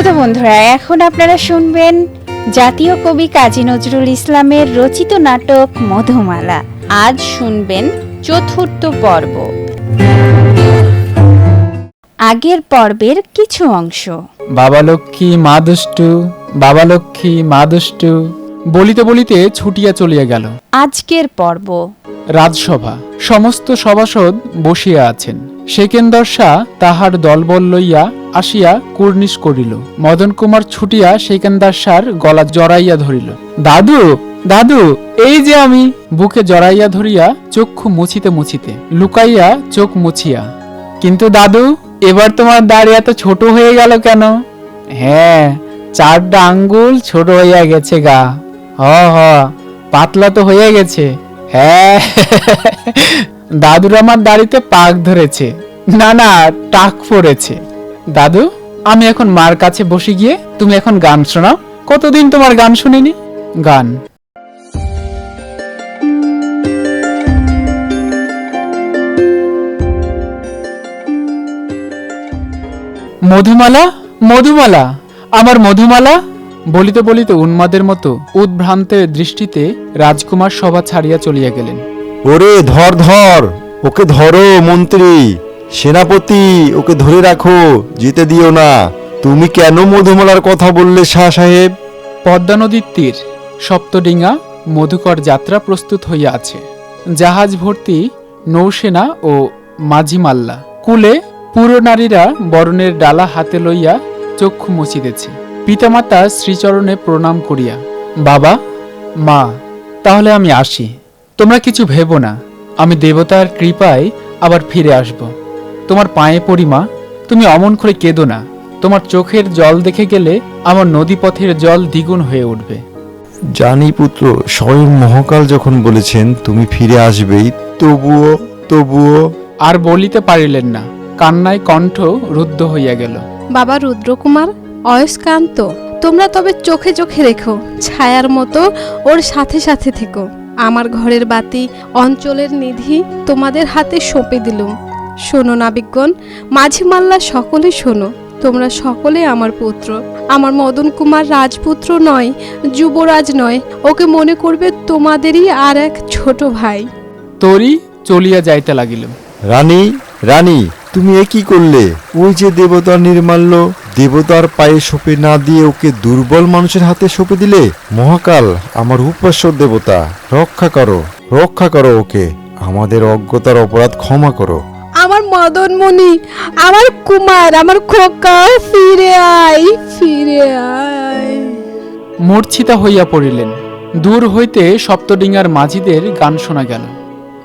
শ্রোতা বন্ধুরা এখন আপনারা শুনবেন জাতীয় কবি কাজী নজরুল ইসলামের রচিত নাটক মধুমালা। আজ শুনবেন চতুর্থ পর্ব। আগের পর্বের কিছু অংশ। বাবা লক্ষ্মী মা দুষ্টু বাবা লক্ষ্মী মা দুষ্টু বলিতে বলিতে ছুটিয়া চলিয়া গেল। আজকের পর্ব। রাজসভা সমস্ত সভাসদ বসিয়া আছেন। সেকেন্দর শাহ তাহার দলবল লইয়া আসিয়া কুর্নিশ করিল। মদন কুমার ছুটিয়া সেকেন্দার শাহর গলা জড়াইয়া ধরিল। দাদু দাদু, এই যে আমি! বুকে জড়াইয়া ধরিয়া চক্ষু মুছিতে মুছিতে, লুকাইয়া চোখ মুছিয়া। কিন্তু দাদু, এবার তোমার দাড়ি এত ছোট হয়ে গেল কেন? হ্যাঁ চারটা আঙ্গুল ছোট হইয়া গেছে গা। হ হ, পাতলা তো হয়ে গেছে। হ্যাঁ। দাদুর আমার দাড়িতে পাক ধরেছে। না না, টাক পড়েছে দাদু, আমি এখন মার কাছে বসে গিয়ে তুমি এখন গান শোনাও। কতদিন তোমার গান শুনিনি? গান। মধুমালা মধুমালা, আমার মধুমালা। বলিতে বলিতে উন্মাদের মতো উদ্ভ্রান্তের দৃষ্টিতে রাজকুমার সভা ছাড়িয়া চলিয়া গেলেন। ওরে ধর ধর ওকে ধরো মন্ত্রী সেনাপতি ওকে ধরে রাখো যেতে দিও না। তুমি কেন মধুমালার কথা বললে শাহ সাহেব? পদ্মা নদীর তীর সপ্তডিঙা মধুকর যাত্রা প্রস্তুত হইয়া আছে। জাহাজ ভর্তি নৌসেনা ও মাঝিমাল্লা কুলে পুরো নারীরা বরণের ডালা হাতে লইয়া চক্ষু মুছিতেছে। পিতামাতা শ্রীচরণে প্রণাম করিয়া বাবা মা তাহলে আমি আসি। তোমরা কিছু ভেবো না। আমি দেবতার কৃপায় আবার ফিরে আসব। তোমার পায়ে পড়ি মা। তুমি অমন করে কেঁদো না। তোমার চোখের জল দেখে গেলে আমার নদীপথের জল দ্বিগুণ হয়ে উঠবে। জানি পুত্র স্বয়ং মহাকাল যখন বলেছেন তুমি ফিরে আসবেই তবুও তবুও। আর বলিতে পারিলেন না। কান্নায় কণ্ঠ রুদ্ধ হইয়া গেল। বাবা রুদ্রকুমার অয়স্কান্ত তোমরা তবে চোখে চোখে রেখো ছায়ার মতো ওর সাথে সাথে থেকো। আমার ঘরের বাতি অঞ্চলের নিধি তোমাদের হাতে সঁপে দিলুম। শোনো নাবিকগণ মাঝি মাল্লা সকলে শোনো তোমরা সকলে আমার পুত্র। আমার মদন কুমার রাজপুত্র নয় যুবরাজ নয় ওকে মনে করবে তোমাদেরই আর এক ছোট ভাই। তরি চলিয়া যাইতে লাগিল। রানী রানী তুমি এ কি করলে? ওই যে দেবতার নির্মাল্য দেবতার পায়ে সঁপে না দিয়ে ওকে দুর্বল মানুষের হাতে সঁপে দিলে? মহাকাল আমার উপাস্য দেবতা রক্ষা করো রক্ষা করো ওকে। আমাদের অজ্ঞতার অপরাধ ক্ষমা করো। আমার মদনমণি আমার কুমার আমার খোকা ফিরে আয় ফিরে আয়। মূর্ছিতা হইয়া পড়িলেন। দূর হইতে সপ্তডিঙ্গার মাঝিদের গান শোনা গেল।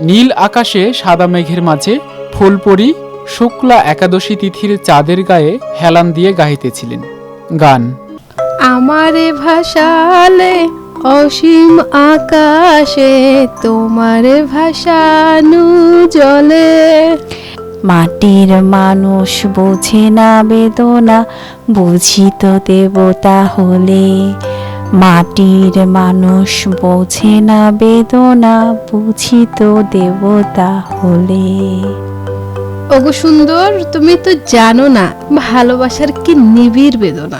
নীল আকাশে সাদা মেঘের মাঝে ফুলপরি শুক্লা একাদশী তিথির চাঁদের গায়ে হেলান দিয়ে গাহিতেছিলেন। গান। আমারে ভাসালে অসীম আকাশে, তোমার ভাসানু জলে। মাটির মানুষ বোঝে না বেদনা বুঝিত দেবতা হলে। মাটির মানুষ বোঝে না বেদনা বুঝিত দেবতা হলে। ওগো সুন্দর তুমি তো জানো না ভালোবাসার কি নিবিড় বেদনা।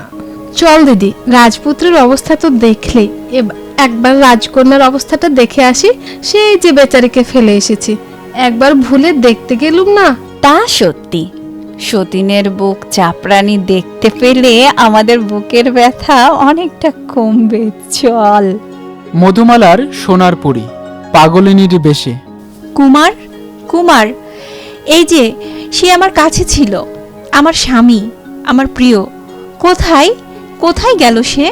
চল দিদি রাজপুত্রের অবস্থা তো দেখলেই এব- একবার রাজকন্যার অবস্থাটা দেখে আসি সেই যে বেচারিকে ফেলে এসেছি। একবার ভুলে দেখতে গেলুম না। তা সত্যি। সতীনের বুক চাপরানি দেখতে পেলে আমাদের বুকের ব্যথা অনেকটা কমবে চল। মধুমালার সোনার পুরী পাগলিনীর বেশে। কুমার কুমার এই যে সে আমার কাছে ছিল আমার স্বামী আমার প্রিয়। কোথায় কোথায় গেল সে?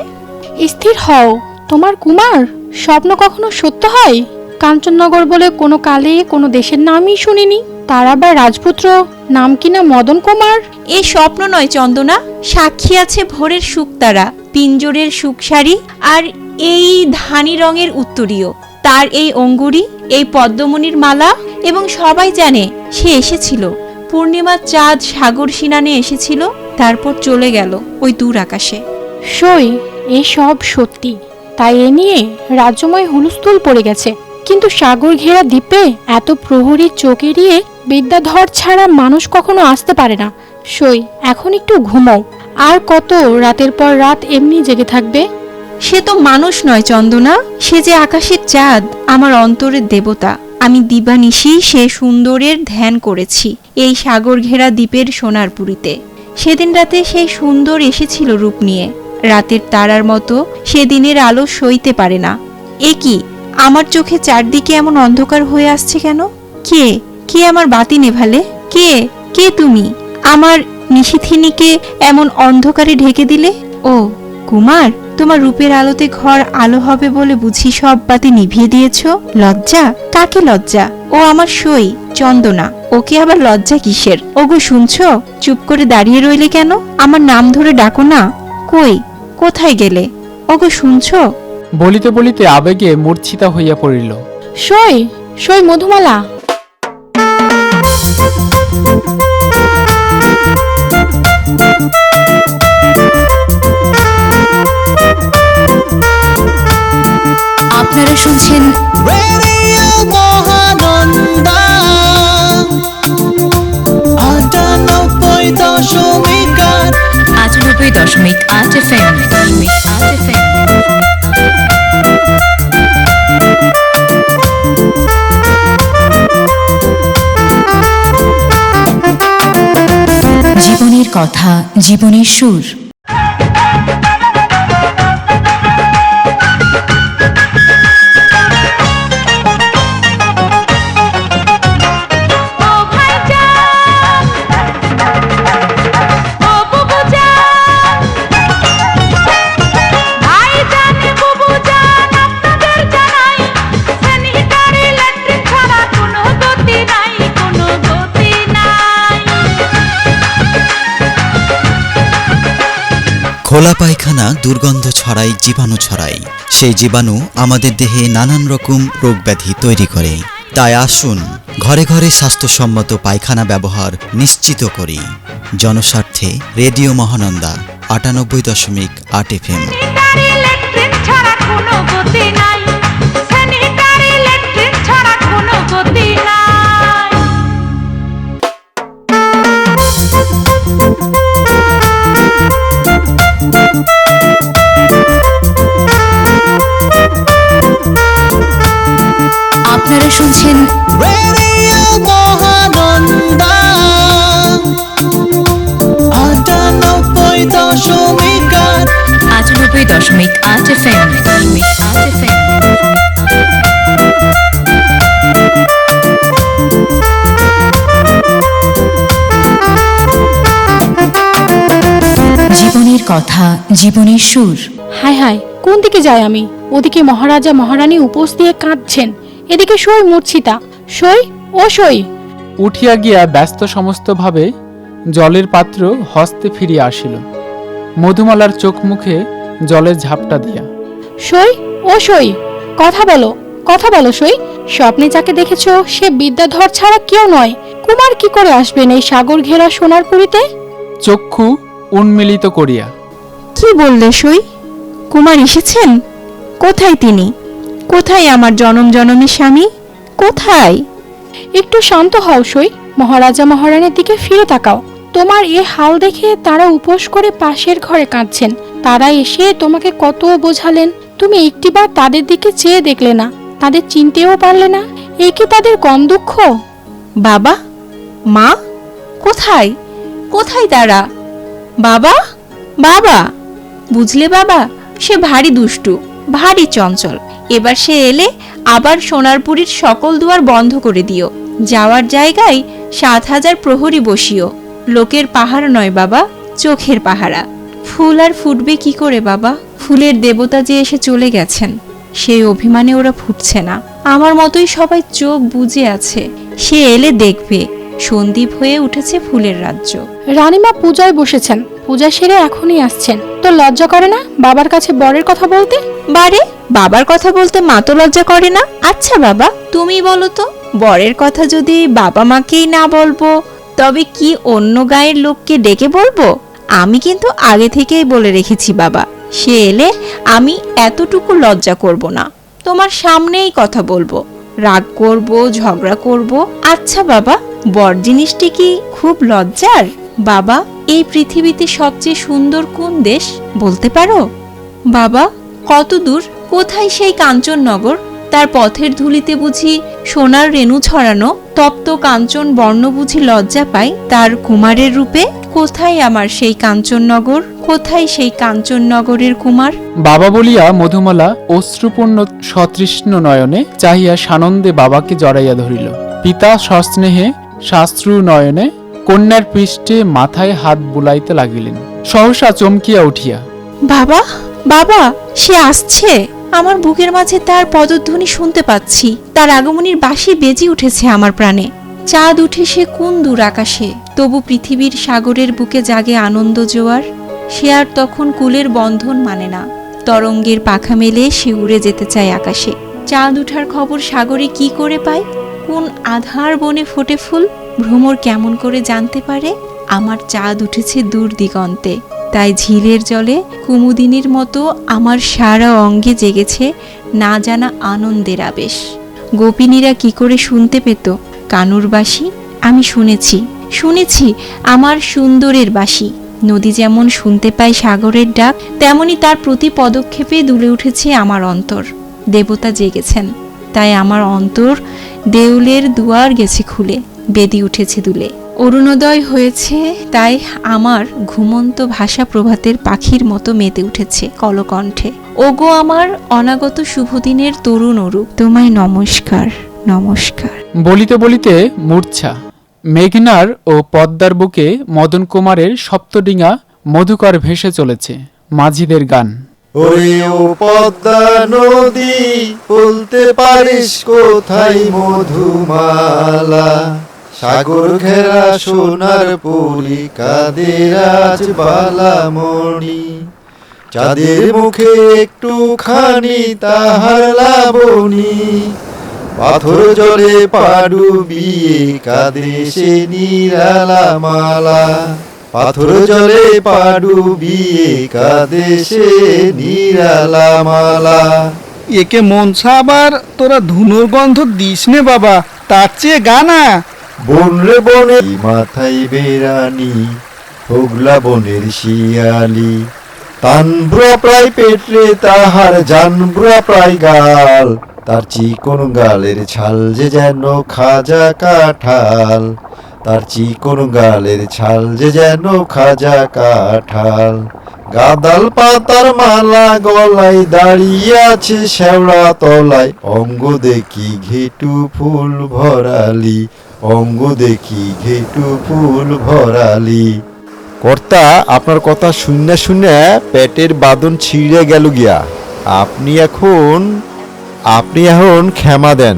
স্থির হও তোমার কুমার স্বপ্ন কখনো সত্য হয়? কাঞ্চননগর বলে কোনো কালে কোনো দেশের নামই শুনিনি। তার আবার রাজপুত্র নাম কিনা মদন কুমার? এ স্বপ্ন নয় চন্দনা। সাক্ষী আছে ভোরের শুকতারা পিঞ্জরের সুখসারি আর এই ধানি রঙের উত্তরীয়। তার এই অঙ্গুরি এই পদ্মমণির মালা এবং সবাই জানে সে এসেছিল। পূর্ণিমার চাঁদ সাগর সিনানে এসেছিল তারপর চলে গেল ওই দূর আকাশে। সই এ সব সত্যি। তাই এ নিয়ে রাজ্যময় হুলস্থুল পড়ে গেছে। কিন্তু সাগর ঘেরা দ্বীপে এত প্রহরী চোখ এড়িয়ে বিদ্যাধর ছাড়া মানুষ কখনো আসতে পারে না। সই এখন একটু ঘুমাও। আর কত রাতের পর রাত এমনি জেগে থাকবে? সে তো মানুষ নয় চন্দনা। সে যে আকাশের চাঁদ আমার অন্তরের দেবতা। আমি দিবানিশি সে সুন্দরের ধ্যান করেছি, এই সাগর ঘেরা দ্বীপের সোনারপুরীতে। সেদিন রাতে সেই সুন্দর এসেছিল রূপ নিয়ে। রাতের তারার মতো সেদিনের আলো সইতে পারে না। এ কি, আমার চোখে চারদিকে এমন অন্ধকার হয়ে আসছে কেন? কে কে আমার বাতি নেভালে? কে কে তুমি? আমার নিশিথিনীকে এমন অন্ধকারে ঢেকে দিলে? ও কুমার তোমার রূপের আলোতে ঘর আলো হবে বলে বুঝি সব বাতি নিভিয়ে দিয়েছ? লজ্জা? কাকে লজ্জা? ও আমার সই চন্দনা। ওকে আবার লজ্জা কিসের? ওগো শুনছো? চুপ করে দাঁড়িয়ে রইলে কেন? আমার নাম ধরে ডাকো না। কই? কোথায় গেলে? ওগো শুনছো? বলিতে বলিতে আবেগে মূর্ছিতা হইয়া পড়িল। সই সই মধুমালা। আপনারা শুনছেন রেডিও মহানন্দা। আটানব্বই দশমিক আট। আটানব্বই দশমিক আট এফ এম দশমিক আট এফ এম জীবনের কথা জীবনের সুর। খোলা পায়খানা দুর্গন্ধ ছড়ায়, জীবাণু ছড়ায়। সেই জীবাণু আমাদের দেহে নানান রকম রোগ ব্যাধি তৈরি করে। তাই আসুন, ঘরে ঘরে স্বাস্থ্যসম্মত পায়খানা ব্যবহার নিশ্চিত করি। জনস্বার্থে রেডিও মহানন্দা, আটানব্বই দশমিক আট এফ আপনারা শুনছেন রেডিও মহানন্দা। আটানব্বই দশমিক আট। আটানব্বই দশমিক আট এফ এম দশমিক আট এফ এম জীবনের কথা জীবনের সুর। হায় হায় কোন দিকে যাই আমি? ওদিকে মহারাজা মহারানী উপোস দিয়ে কাঁদছেন। এদিকে সই মূর্ছিতা সই ও সই উঠিয়া গিয়া ব্যস্ত সমস্তভাবে জলের পাত্র হস্তে ফিরিয়া আসিল। মধুমালার চোখ মুখে জলের ঝাপটা দিয়া। সই ও সই কথা বলো কথা বলো সই স্বপ্নে যাকে দেখেছ সে বিদ্যাধর ছাড়া কেউ নয়। কুমার কি করে আসবেন এই সাগর ঘেরা সোনার পুরীতে? চক্ষু উন্মিলিত করিয়া। কি বললে সই কুমার এসেছেন? কোথায় তিনি? কোথায় আমার জনম জনমের স্বামী? কোথায়? একটু শান্ত হও সই। মহারাজা মহারানীর দিকে ফিরে তাকাও। তোমার এ হাল দেখে তারা উপোস করে পাশের ঘরে কাঁদছেন। তারা এসে তোমাকে কত বোঝালেন। তুমি একটিবার তাদের দিকে চেয়ে দেখলে না। তাদের চিনতেও পারলে না। এ কি তাদের কম দুঃখ? বাবা? মা? কোথায়? কোথায় তারা? বাবা? বাবা? বুঝলে বাবা? সে ভারী দুষ্টু, ভারী চঞ্চল। এবার সে এলে আবার সোনারপুরীর সকল দুয়ার বন্ধ করে দিও। যাওয়ার জায়গায় সাত হাজার প্রহরী বসিও। লোকের পাহাড় নয় বাবা, চোখের পাহারা। ফুল আর ফুটবে কি করে বাবা? ফুলের দেবতা যে এসে চলে গেছেন, সেই অভিমানে ওরা ফুটছে না। আমার মতোই সবাই চোখ বুজে আছে। সে এলে দেখবে, সন্দীপ হয়ে উঠেছে ফুলের রাজ্য। রানীমা পূজায় বসেছেন। পূজা সেরে এখনই আসছেন। তো লজ্জা করে না বাবার কাছে বরের কথা বলতে? বারে? বাবার কথা বলতে মা তো লজ্জা করে না। আচ্ছা বাবা, তুমি বলো তো, বরের কথা যদি বাবা মাকেই না বলব, তবে কি অন্য গায়ের লোককে ডেকে বলব? আমি কিন্তু আগে থেকেই বলে রেখেছি বাবা, সে এলে আমি এতটুকু লজ্জা করব না। তোমার সামনেই কথা বলব, রাগ করব, ঝগড়া করব। আচ্ছা বাবা, বর জিনিসটি কি খুব লজ্জার? বাবা, এই পৃথিবীতে সবচেয়ে সুন্দর কোন দেশ বলতে পারো? বাবা, কত দূর, কোথায় সেই কাঞ্চননগর? তার পথের ধুলিতে বুঝি সোনার রেণু ছড়ানো, তপ্ত কাঞ্চন বর্ণ বুঝি লজ্জা পাই, তার কুমারের রূপে? কোথায় আমার সেই কাঞ্চননগর? কোথায় সেই কাঞ্চননগরের কুমার? বাবা বলিয়া মধুমালা অশ্রুপূর্ণ সতৃষ্ণ নয়নে চাহিয়া সানন্দে বাবাকে জড়াইয়া ধরিল। পিতা সস্নেহে শাস্ত্রু নয়নে কন্যার পৃষ্ঠে মাথায় হাত বুলাইতে লাগিলেন। সহসা চমকিয়া উঠিয়া, বাবা বাবা, সে আসছে। আমার বুকের মাঝে তার পদধ্বনি শুনতে পাচ্ছি। তার আগমনীর বাসি বেজে উঠেছে আমার প্রাণে। চাঁদ উঠে সে কোন দূর আকাশে? তবু পৃথিবীর সাগরের বুকে জাগে আনন্দ জোয়ার। সে আর তখন কুলের বন্ধন মানে না। তরঙ্গের পাখা মেলে সে উড়ে যেতে চায় আকাশে। চাঁদ উঠার খবর সাগরে কি করে পায়? কোন আধার বনে ফোটে ফুল? ভ্রমর কেমন করে জানতে পারে? আমার চাঁদ উঠেছে দূর দিগন্তে, তাই ঝিলের জলে কুমুদিনীর মতো আমার সারা অঙ্গে জেগেছে না জানা আনন্দের আবেশ। গোপিনীরা কি করে শুনতে পেত? কানুর বাসি আমি শুনেছি শুনেছি, আমার সুন্দরের বাসি নদী যেমন শুনতে পায় সাগরের ডাক, তেমনি তার প্রতি পদক্ষেপে দুলে উঠেছে আমার অন্তর। দেবতা জেগেছেন, তাই আমার অন্তর দেউলের দুয়ার গেছে খুলে। বেদি উঠেছে দুলে। অরুণোদয় হয়েছে তাই আমার ঘুমন্ত ভাষা প্রভাতের পাখির মতো মেতে উঠেছে কলকণ্ঠে। ওগো আমার অনাগত শুভদিনের তরুণ অরূপ তোমায় নমস্কার নমস্কার। বলিতে বলিতে মূর্ছা মেঘনার ও পদ্মার বুকে মদন কুমারের সপ্তডিঙা মধুকর ভেসে চলেছে মাঝিদের গান। ওরে ও পদ্মা নদী বলতে পারিস কোথায় মধুমালা? সাগর ঘেরা সোনার পলি কাদের আজ বালামণি? চাঁদের মুখে একটুখানি তাহার লাবণী। পাথর জলে পাডু বিয়ে, কাঁদে সে নিরালা মালা পাথর জলে পাডু বিয়ে, কাঁদে সে নিরালা মালা একে মন সাবার তোরা ধুনুর গন্ধ দিস নে বাবা, তার চেয়ে গানা। বন রে বনে, মাথায় বেরানি হোগলা বনের শিয়ালি। তানব্রা প্রায় পেটরে তাহার জানব্রা প্রায় গাল। তার চিকন গালের ছাল যে যেন খাজা কাঠাল। তার চিকন গালের ছাল যে যেন খাজা কাঠাল। গাদাল পাতার মালা গলায় দাঁড়িয়ে আছে শ্যাওড়া তলায়। অঙ্গ দেখি ঘেটু ফুল ভরালি। অঙ্গ দেখি ঘেটু ফুল ভরালি। কর্তা, আপনার কথা শূন্য শূন্য পেটের বাদন ছিঁড়ে গেল গিয়া। আপনি এখন আপনি এখন ক্ষমা দেন।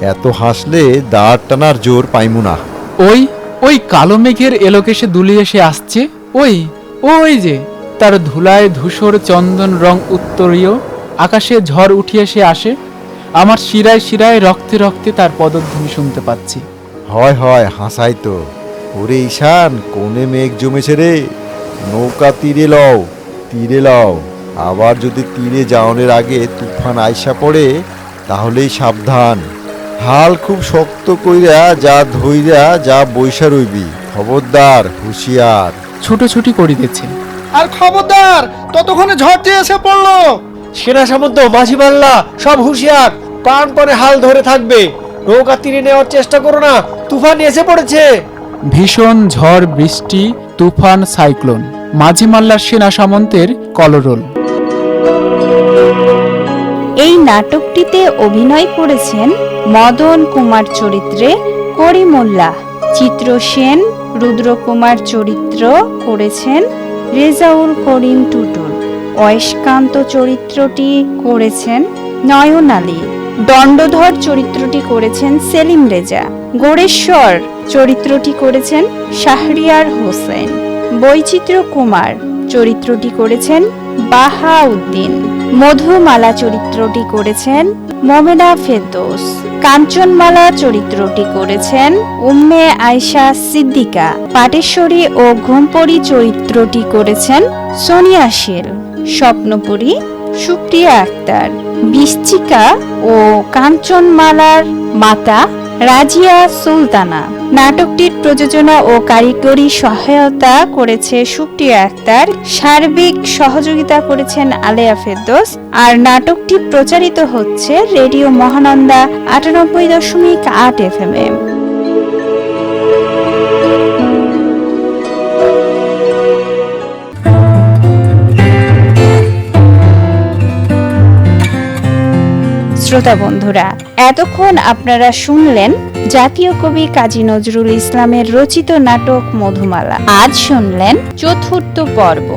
এত হাসলে দাঁড় টানার জোর পাইমু না। ওই ওই কালো মেঘের এলোকেশে দুলিয়ে সে আসছে? ওই ওই যে, তার ধুলায় ধূসর চন্দন রং উত্তরীয়, আকাশে ঝড় উঠিয়ে সে আসে। আমার শিরায় শিরায় রক্তে রক্তে তার পদধ্বনি শুনতে পাচ্ছি। হয় হয় হাসাই তো। ওরে ঈশান কোনে মেঘ জমেছে রে। নৌকা তীরে লও তীরে লও। আবার যদি তীরে যাওয়ানোর আগে তুফান আইসা পড়ে তাহলেই সাবধান। হাল খুব শক্ত কইরা যা ধইরা যা বৈশা রইবি। খবরদার হুঁশিয়ার। ছুটোছুটি করিতেছে। আর খবরদার ততক্ষণে ঝড় যে এসে পড়ল। সেনা সামন্ত মাঝি পাল্লা সব হুঁশিয়ার। প্রাণ পরে হাল ধরে থাকবে। নৌকা তীরে নেওয়ার চেষ্টা করো না তুফান এসে পড়েছে। ভীষণ ঝড় বৃষ্টি তুফান সাইক্লোন মাঝি মাল্লার সেনা সামন্তের কলরোল। এই নাটকটিতে অভিনয় করেছেন মদন কুমার চরিত্রে করিমুল্লাহ। চিত্র সেন রুদ্রকুমার চরিত্র করেছেন রেজাউল করিম টুটুল। অয়স্কান্ত চরিত্রটি করেছেন নয়ন আলী। দণ্ডধর চরিত্রটি করেছেন সেলিম রেজা। গোড়েশ্বর চরিত্রটি করেছেন শাহরিয়ার হোসেন। বৈচিত্র্য কুমার চরিত্রটি করেছেন বাহা উদ্দিন মধুমালা চরিত্রটি করেছেন মোমেনা ফেরদৌস। কাঞ্চনমালা চরিত্রটি করেছেন উম্মে আয়শা সিদ্দিকা। পাটেশ্বরী ও ঘুমপরি চরিত্রটি করেছেন সোনিয়া শীল। স্বপ্নপুরী সুপ্রিয়া আক্তার। বৃশ্চিকা ও কাঞ্চনমালার মাতা রাজিয়া সুলতানা। নাটকটির প্রযোজনা ও কারিগরি সহায়তা করেছে সুপ্রিয়া আক্তার, সার্বিক সহযোগিতা করেছেন আলেয়া ফেরদোস, আর নাটকটি প্রচারিত হচ্ছে রেডিও মহানন্দা আটানব্বই দশমিক আট এফ এম শ্রোতা বন্ধুরা, এতক্ষণ আপনারা শুনলেন জাতীয় কবি কাজী নজরুল ইসলামের রচিত নাটক মধুমালা। আজ শুনলেন চতুর্থ পর্ব।